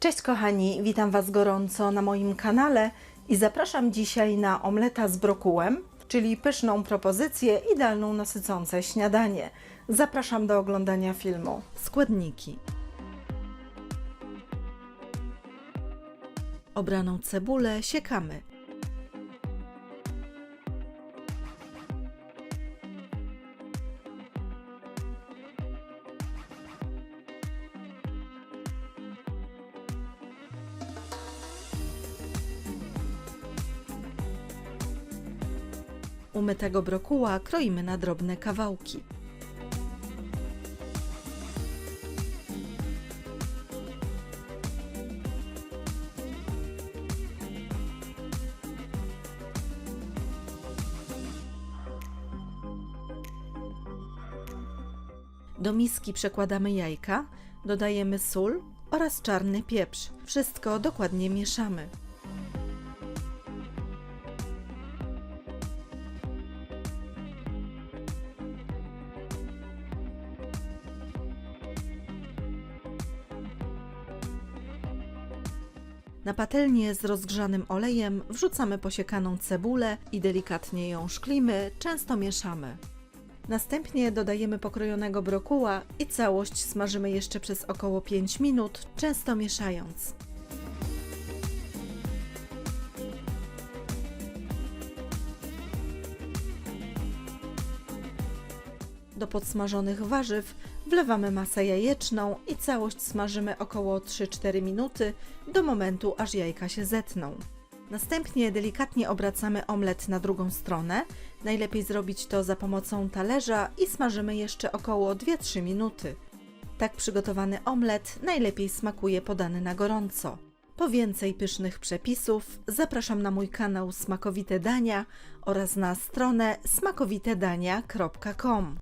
Cześć kochani, witam Was gorąco na moim kanale i zapraszam dzisiaj na omleta z brokułem, czyli pyszną propozycję idealną na sycące śniadanie. Zapraszam do oglądania filmu. Składniki. Obraną cebulę siekamy. Umytego brokuła kroimy na drobne kawałki. Do miski przekładamy jajka, dodajemy sól oraz czarny pieprz. Wszystko dokładnie mieszamy. Na patelnię z rozgrzanym olejem wrzucamy posiekaną cebulę i delikatnie ją szklimy, często mieszamy. Następnie dodajemy pokrojonego brokuła i całość smażymy jeszcze przez około 5 minut, często mieszając. Do podsmażonych warzyw wlewamy masę jajeczną i całość smażymy około 3-4 minuty do momentu, aż jajka się zetną. Następnie delikatnie obracamy omlet na drugą stronę. Najlepiej zrobić to za pomocą talerza i smażymy jeszcze około 2-3 minuty. Tak przygotowany omlet najlepiej smakuje podany na gorąco. Po więcej pysznych przepisów zapraszam na mój kanał Smakowite Dania oraz na stronę smakowitedania.com.